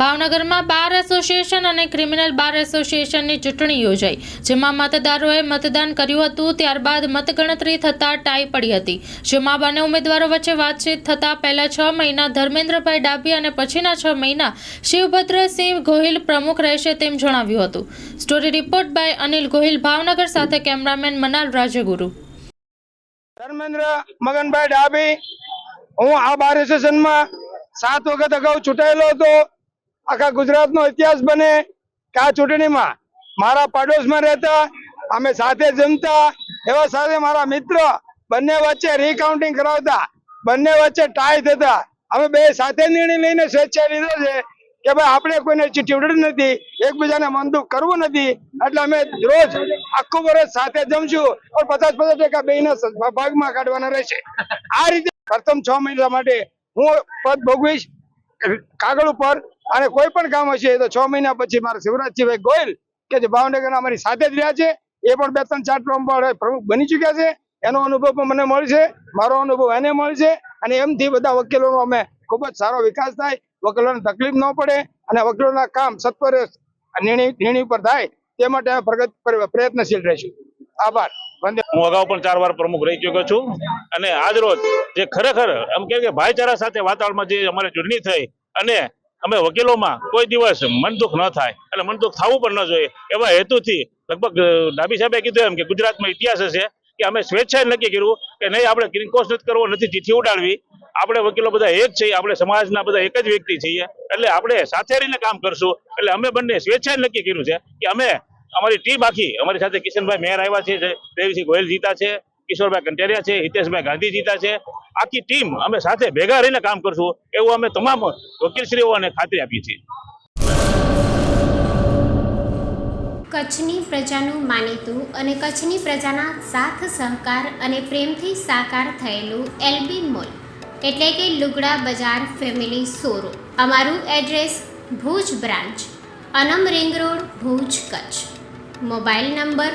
ભાવનગરમાં bar association અને criminal બાર એસોસિએશનની ચૂંટણી યોજાઈ, જેમાં મતદારોએ મતદાન કર્યું હતું, ત્યારબાદ મતગણતરી થતાં ટાઈ પડી હતી. જેમાં બંને ઉમેદવારો વચ્ચે વાતચીત થતાં પહેલા છ મહિના ધર્મેન્દ્રભાઈ ડાભી અને પછીના છ મહિના શિવભદ્રસિંહ ગોહિલ પ્રમુખ રહેશે તેમ જણાવ્યું હતું. Story report by Anil Gohil, Bhavnagar સાથે કેમેરામેન મનાલ રાજગુરુ. ધર્મેન્દ્ર મગનભાઈ ડાભી, હું આ બાર એસોસિએશનમાં સાત વખત અગાઉ ચૂંટાયેલો હતો. આખા ગુજરાતનો ઇતિહાસ બને કે આ ચૂંટણીમાં મારા પાડોશમાં રહેતા, અમે સાથે જમતા, એવા સાથે મારા મિત્ર બંને વચ્ચે રીકાઉન્ટિંગ કરાવતા, બંને વચ્ચે ટાઈ થતા. અમે બે સાથે નિર્ણય લઈને સ્વેચ્છા લીધો છે કે ભાઈ આપણે કોઈને ચીઠી નથી, એકબીજાને મનદુખ કરવું નથી. એટલે અમે રોજ આખું વર્ષ સાથે જમશું પણ પચાસ પચાસ ટકા બે ભાગમાં કાઢવાના રહેશે. આ રીતે પ્રથમ છ મહિના માટે હું પદ ભોગવીશ. કાગળ ઉપર અને કોઈ પણ કામ હશે તો છ મહિના પછી મારા શિવરાજસિંહભાઈ ગોયલ કે જે ભાવનગરના અમારી સાથે જ રહ્યા છે, એ પણ બે ત્રણ ચાર પ્રમુખ બની ચુક્યા છે. એનો અનુભવ પણ મને મળશે મારો અનુભવ એને મળશે અને એમથી બધા વકીલોનો અમે ખૂબ જ સારો વિકાસ થાય, વકીલોને તકલીફ ન પડે અને વકીલોના કામ સત્વરે નિર્ણય પર થાય, તે માટે અમે પ્રગત પ્રયત્નશીલ રહીશું. આભાર. હું અગાઉ પણ ચાર વાર પ્રમુખ રહી ચુક્યો છું અને આજ રોજ જે ખરેખર એમ કે ભાઈચારા સાથે વાતાવરણમાં જે અમારે ચૂંટણી થઈ અને અમે વકીલોમાં કોઈ દિવસ મનદુખ ન થાય એટલે મનદુખ થવું પણ ન જોઈએ. એવા હેતુથી લગભગ ડાબી સાહેબે કીધું એમ કે ગુજરાતમાં ઇતિહાસ હશે કે અમે સ્વેચ્છાએ નક્કી કર્યું કે નહીં, આપણે કિરકોસ નથી કરવો, નથી ચીઠી ઉડાડવી. આપણે વકીલો બધા એક છીએ, આપણે સમાજના બધા એક જ વ્યક્તિ છીએ. એટલે આપણે સાથે રહીને કામ કરશું. એટલે અમે બંને સ્વેચ્છાએ નક્કી કર્યું છે કે અમે અમારી ટીમ આખી, અમારી સાથે કિશનભાઈ મેયર આવ્યા છે દેવીસિંહ ગોયલ જીતા છે. કિશોરભાઈ કંટેરિયા છે, હિતેશભાઈ ગાંધી જીતા છે. આખી ટીમ અમે સાથે ભેગા રહીને કામ કરશું એવું અમે તમામ વકીલશ્રીઓને ખાતરી આપીએ છીએ. કચ્છની પ્રજાનું માનીતું અને કચ્છની પ્રજાના સાથ, સહકાર અને પ્રેમથી સાકાર થયેલું એલબી મોલ, એટલે કે લુગડા બજાર ફેમિલી શોરૂમ. અમારું address Bhuj branch, Anam ring road, Bhuj Kutch. Mobile number